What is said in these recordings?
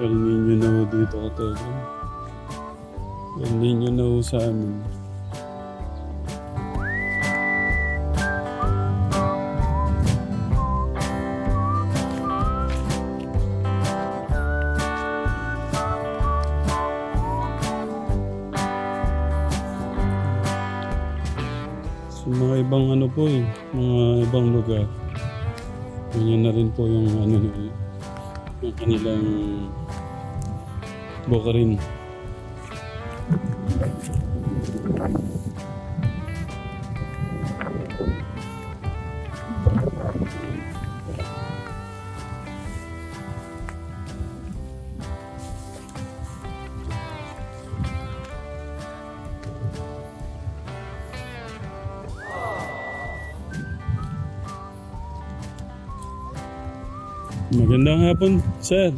El Nino na ho dito ka Tegram. El Nino na ho sa amin. Sa mga ibang ano po eh, mga ibang lugar. Ganyan na rin po yung ano nila, yung kanilang bukarin. Magandang hapon, sir.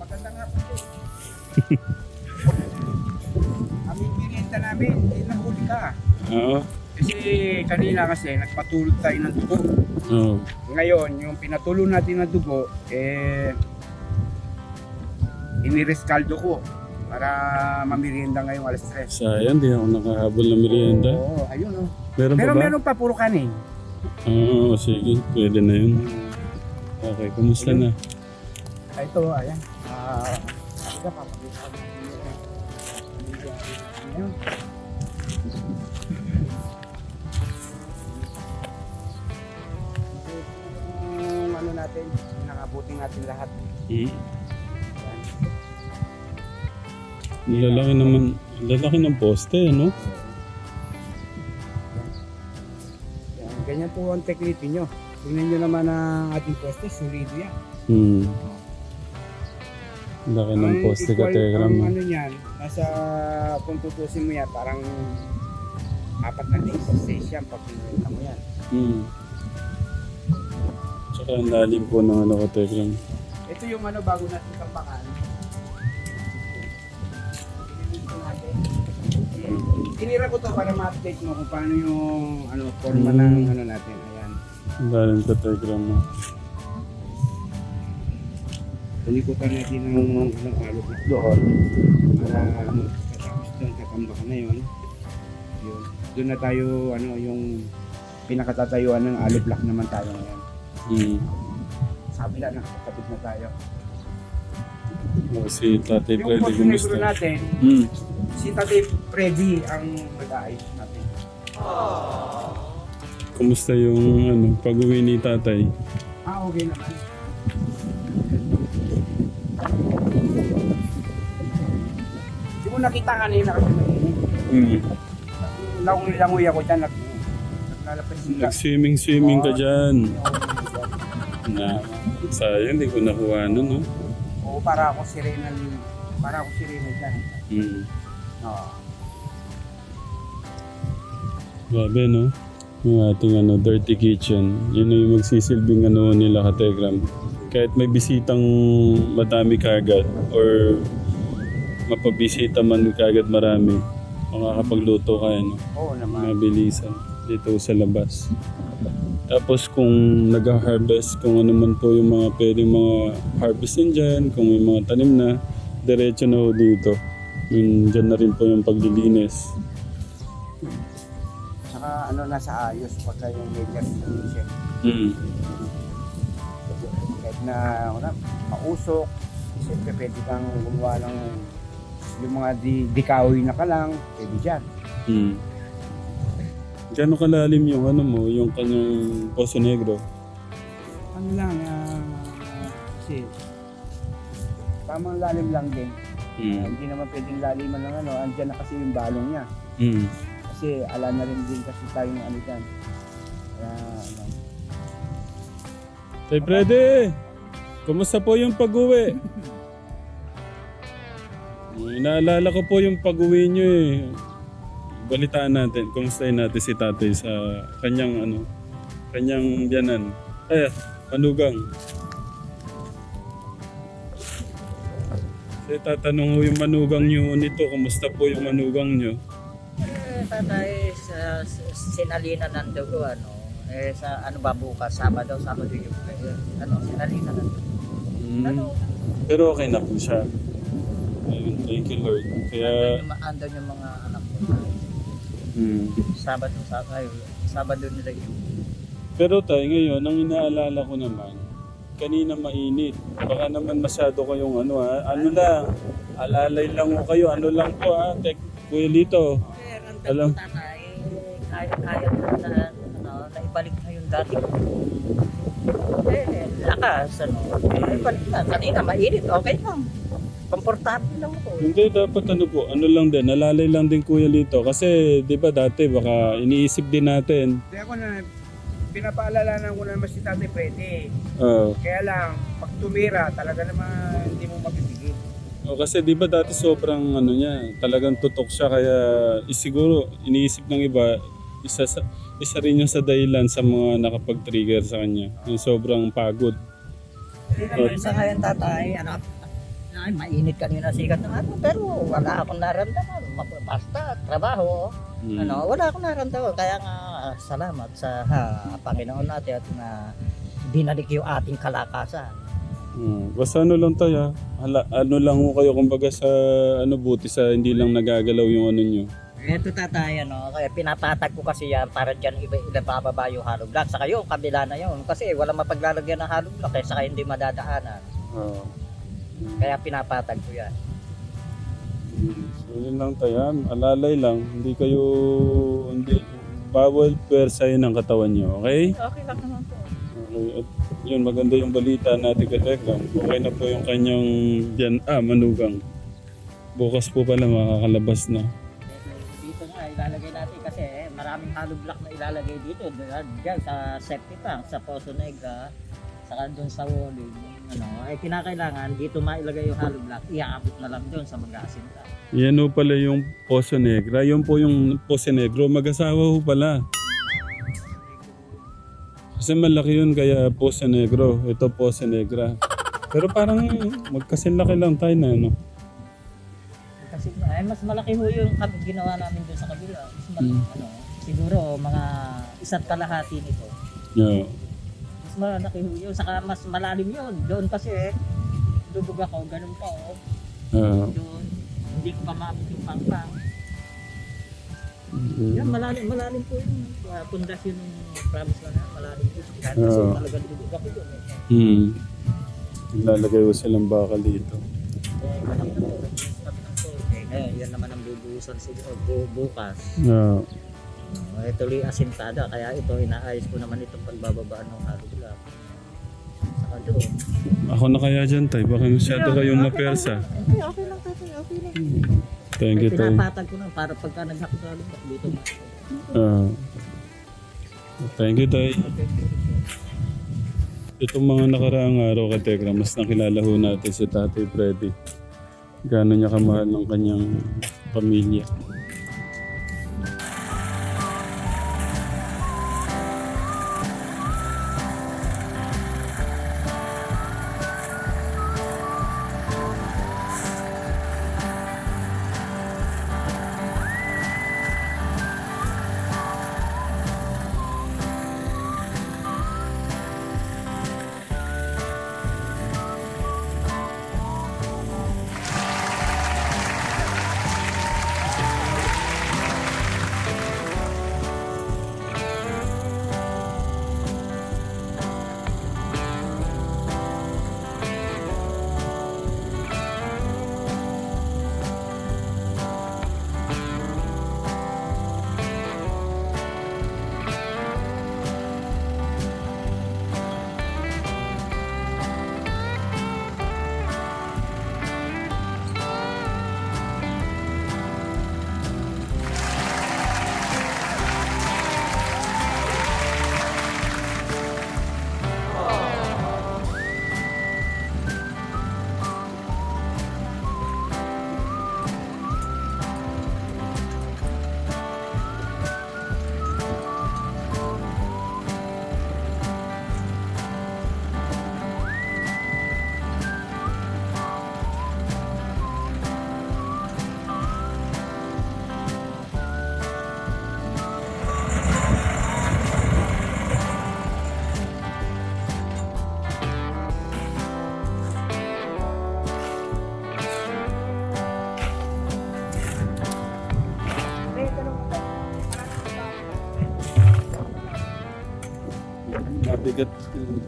Magandang hapon po. Aming merienda namin, eh, nahuli ka. Oo. Kasi kanina kasi nagpatulog tayo ng dugo. Oo. Ngayon, yung pinatulo natin ng dugo, eh, inireskaldo ko para mamerienda ngayong alas 3. Sayang, di ako nakahabol ng merienda. Oo, ayun oh. Meron Pero pa ba? meron pa puro kanin. Oo, sige. Pwede na yun. Okay, kumusta na? Ito, ayan. Ah, uh, papakita ko. Ayun. Yung ano natin, nakabuti natin lahat. Hmm. Ayan. Lalaki naman, lalaki ng poste, no? Ayan. Ganyan po ang technique nyo. Tingnan nyo naman ang ating poste, solido yan. Hmm. Laki ng poste ka, Tegram. ang ano yan, nasa kung tutusin mo yan, parang apat na days of stage yan pag pinunta mo yan. Hmm. Tsaka ang lalim po ng ano ko, Tegram. Ito yung ano bago natin natin. Tinira ko to para ma-update mo kung paano yung ano forma Mm. ng ano natin. Ayan. Ang lalim ka, Tegram. ah. Pinikutan natin ng ano alupit doon para ano, katapos doon katambakan na yun. Yun. Doon na tayo ano yung pinakatatayuan ng aluplock naman tayo ngayon. Hmm. Sabi na kapit na tayo. Oh, si Tatay Yung Freddy, kumusta? natin, Hmm. si Tate Freddy ang mag-aayos natin. Kumusta yung ano, pag-uwi ni Tatay? Ah, okay naman. Nakita kanina kasi mainit. Hmm. Langoy-langoy ako dyan. Nag. Nag-swimming-swimming ka dyan. Na, sayang, di ko nakuha nun, no? Oo, para ako sirena. Para ako sirena dyan. Hmm. Oo. Grabe, no? Yung ating ano, dirty kitchen. Yun na yung magsisilbing ano nila ka Telegram. Kahit may bisitang madami kagad or mapabisita man kagad marami, makakapagluto ka, ano, Oo naman. mabilisan dito sa labas. Tapos kung nag-harvest, kung ano man po yung mga pwedeng mga harvestin dyan, kung may mga tanim na, diretso na ho dito. Yun, dyan na rin po yung paglilinis. Saka ano, nasa ayos pagka yung major condition. Mm. Kahit na, una, mausok, siyempre pwede kang gumawa ng yung mga di, dikawi na ka lang, pwede dyan. Hmm. Gano'ng kalalim yung ano mo, yung kanyang Poso Negro? Ano lang, ah, kasi tamang lalim lang din. Ah, Hmm. hindi naman pwedeng laliman ng ano, andyan na kasi yung balong niya. Hmm. Kasi ala na rin din kasi tayong ano dyan. Kaya, ano, Tay Freddy! Kumusta po yung pag-uwi? Inaalala ko po yung pag-uwi nyo eh. Balitaan natin, kumustahin natin si tatay sa kanyang ano, kanyang biyanan. Ay, manugang. Kasi tatanong ko yung manugang nyo nito, kumusta po yung manugang nyo? Eh, tatay sa, sa sinalina ng dugo, ano, eh, sa ano ba bukas, Sabado, Sabado yung, eh, ano, sinalina ng dugo. Hmm. Ano, Pero okay na po siya. Ayun, thank you Lord. Kaya, andun yung mga anak ko. hmm. Sabado, Sabado, Sabado nila yung Pero tayo ngayon, ang inaalala ko naman, kanina mainit. Baka naman masyado kayong ano ha. Ano lang, alalay lang ko kayo. Ano lang po ha. Tek, Kuya Lito. Pero ang Alam. Tatay, kaya-kaya ko na, ano, na ibalik na yung dati ko. Eh, lakas, ano. Eh, balik na. Kanina, mainit, okay lang. Komportable lang ako. Hindi, dapat ano po, ano lang din, alalay lang din Kuya Lito. Kasi, di ba dati, baka iniisip din natin. Kaya ako na, pinapaalalanan ko na naman si Tatay Freddy. ah, Kaya lang, pag tumira, talaga naman hindi mo mapipigil. O kasi di ba dati sobrang ano niya, talagang tutok siya kaya eh, siguro iniisip ng iba, isa, sa, isa rin yung sa dahilan sa mga nakapag-trigger sa kanya. Yung sobrang pagod. Pero sa ngayon, tatay, ano, ay, mainit kanina sikat ng ano, pero wala akong naramdaman. Ma- Basta, trabaho, Mm. ano, wala akong naramdaman. Kaya nga, salamat sa ha, Panginoon natin at na binalik yung ating kalakasan. Mm. Basta ano lang tayo, hala, ano lang ho kayo kumbaga sa ano buti sa hindi lang nagagalaw yung ano nyo. Ito tatay, ano, kaya pinapatag ko kasi yan para dyan iba ibababa yung hollow block. Saka yung kabila na yun. Kasi wala mapaglalagyan ng hollow block eh, saka hindi madadaanan. Ah. Kaya pinapatag ko yan. So yun lang tayo, alalay lang, hindi kayo, hindi, bawal pwersahin ang katawan nyo, okay? Okay lang naman po. Okay, at yun, maganda yung balita natin ka Tekram. Okay na po yung kanyang dyan, ah, manugang. Bukas po pala makakalabas na. Dito nga ilalagay natin kasi eh, maraming hollow block na ilalagay dito. Diyan sa septic tank, sa Poso Negra, saka doon sa walling. Ano, eh kinakailangan dito mailagay yung hollow block, iaabot na lang doon sa mag-asinta. Yan po pala yung Poso Negra. Yun po yung Poso Negro. Mag-asawa po pala. Kasi malaki yun kaya Poso Negro. Ito Poso Negra. Pero parang magkasinlaki lang tayo na ano. Kasi eh, mas malaki ho yung kami ginawa namin doon sa kabila. Mas malaki, Mm. ano, siguro mga isang kalahati nito. Yeah. Mas malaki yun, saka mas malalim yun. Doon kasi eh, lubog ako, ganun pa oh. Ah, Doon, hindi ko pa maabot yung pangpang. mm. Yan, malalim, malalim po yun. Uh, pundasyon ng promise lang yan, malalim po. Kahit kasi Oo. talagang lubog ako doon eh. Hmm. Lalagay ko silang bakal dito. Eh, ng po, eh, yan naman ang bubuhusan siguro bu- bukas. Yeah. Uh, tuloy asintada, kaya ito, inaayos ko naman itong pagbababaan ng halulap. Saka doon. Ako na kaya dyan, tay. Baka masyado kayong mapersa. Okay, okay lang tatay, okay lang. Thank you, Eh, tay. pinapatag ko na para pagka naghakot sa halulap dito. Ah. thank you, tay. Itong mga nakaraang araw ka, Tekra, mas nakilala ho natin si Tatay Freddy. Gano'n niya kamahal ng kanyang pamilya.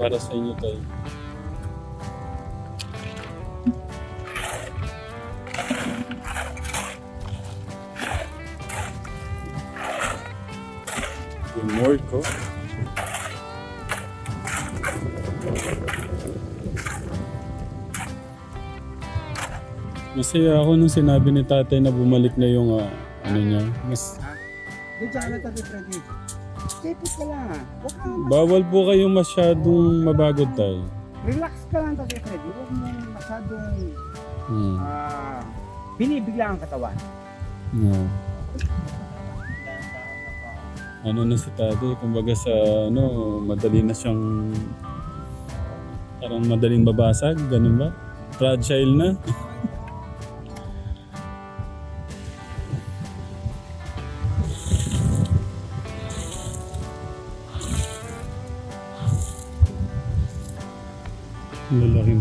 Para sa inyo tayo. Yung more ko. Masaya ako nung sinabi ni tatay na bumalik na yung ah, ano niya. Mas sa ano Tatay Freddy? Sipit ka lang ah. Huwag kang bawal po kayong masyadong mabagod tayo. relax ka lang Tatay Freddy. Huwag mo masyadong Hmm. ah, binibigla ang katawan. No. Ano na si tatay, kumbaga sa ano, madali na siyang parang madaling babasag, ganun ba? Fragile na.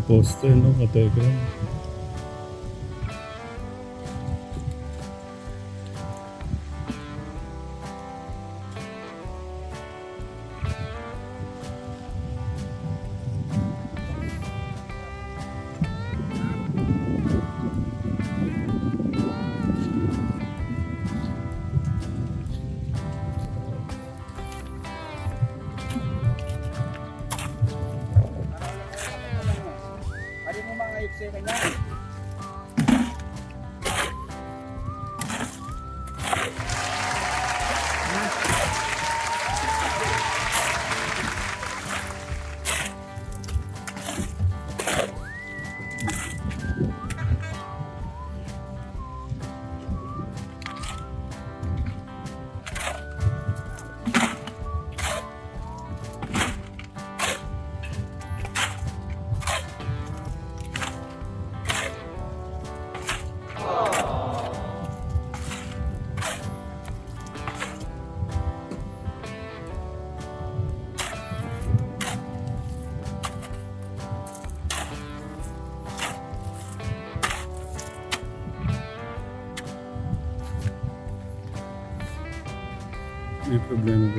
poster, no? Kategram.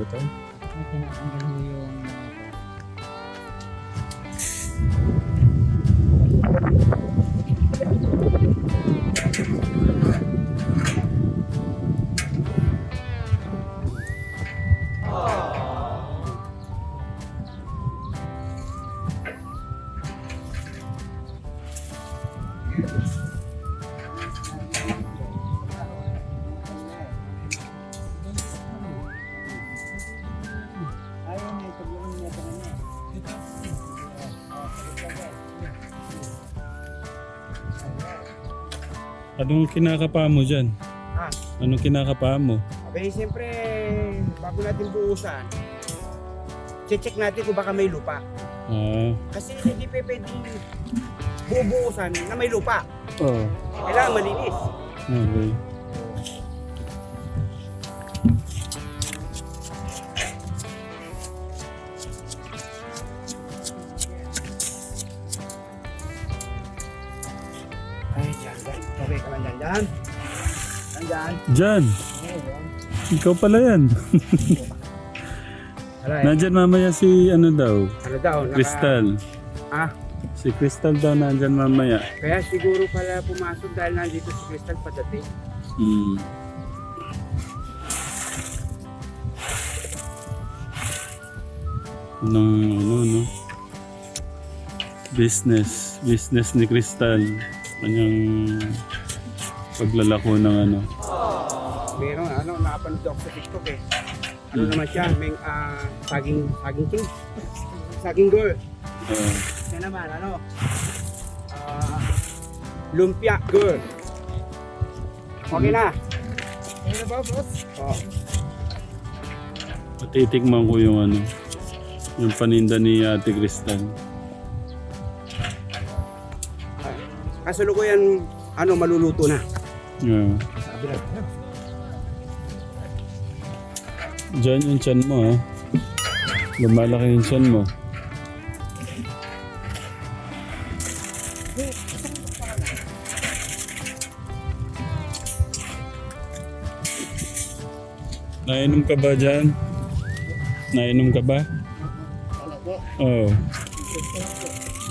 Problema ba Anong kinakapa mo dyan? Ah, Anong kinakapa mo? okay, siyempre, bago natin buusan, check natin kung baka may lupa. Ah, Kasi hindi pa pwedeng bubuusan na may lupa. oh. Kailangan malinis. Okay. Jan, ikaw pala yan. Nandyan mamaya si ano daw, ano daw? Naka, Crystal. Ah, Si Crystal daw nandyan mamaya. kaya siguro pala pumasok dahil nandito si Crystal padating. Hmm. Anong ano no? Business. Business ni Crystal. Kanyang paglalako ng ano. Meron, ano, nakapanood ako sa TikTok eh. Ano naman siya, may ah, saging, saging king. Saging girl. ah, Siya naman, ano, ah, lumpia girl. Okay na. Okay na ba, boss? Oh. patitikman ko yung ano. Yung paninda ni Ate Crystal. Kasalukuyan, ano, maluluto na. Yeah. Sabi. Diyan yung chan mo ha. Lumalaki yung chan mo. Nainom ka ba dyan? Nainom ka ba? Oo.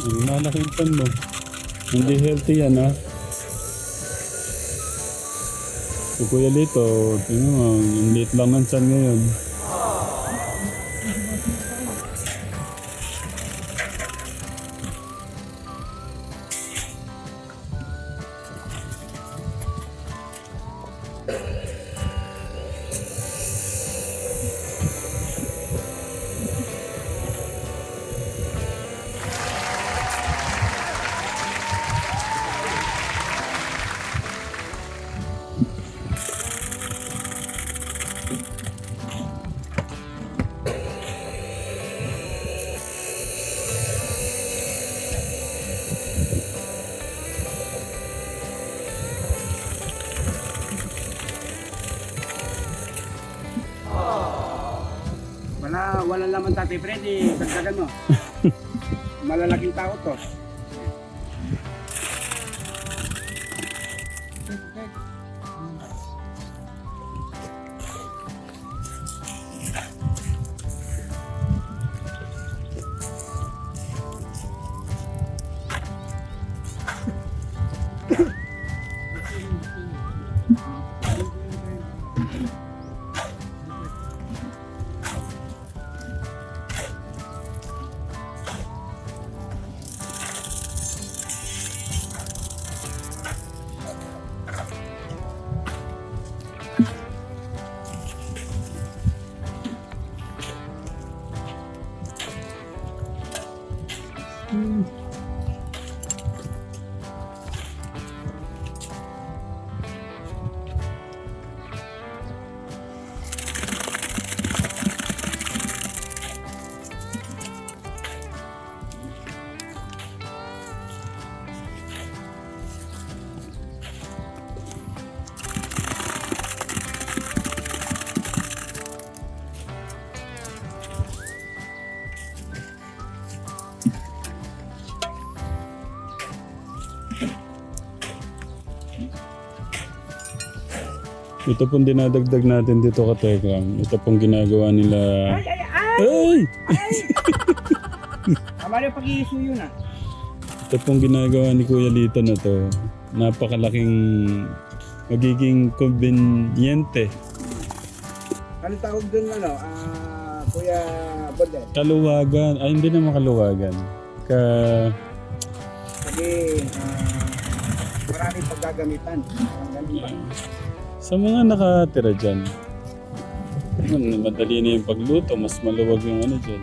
Ang malaking pan mo. Hindi healthy yan, ha? Si Kuya Lito, tingnan mo, ang liit lang ng tiyan ngayon. Wala, wala laman Tatay Freddy. Dagdagan mo. Malalaking tao to. Ito pong dinadagdag natin dito ka Tekram. Ito pong ginagawa nila... Ay, ay, ay! Ay! Tama yung pag-iisuyo na. Ito pong ginagawa ni Kuya Lito na to. Napakalaking magiging conveniente. Ano tawag doon ano? Ah, Kuya Bodel. Kaluwagan. Ay, hindi naman kaluwagan. Ka... Kasi ah, maraming paggagamitan. Ganun ba? Sa mga nakatira dyan, madali na yung pagluto, mas maluwag yung ano dyan.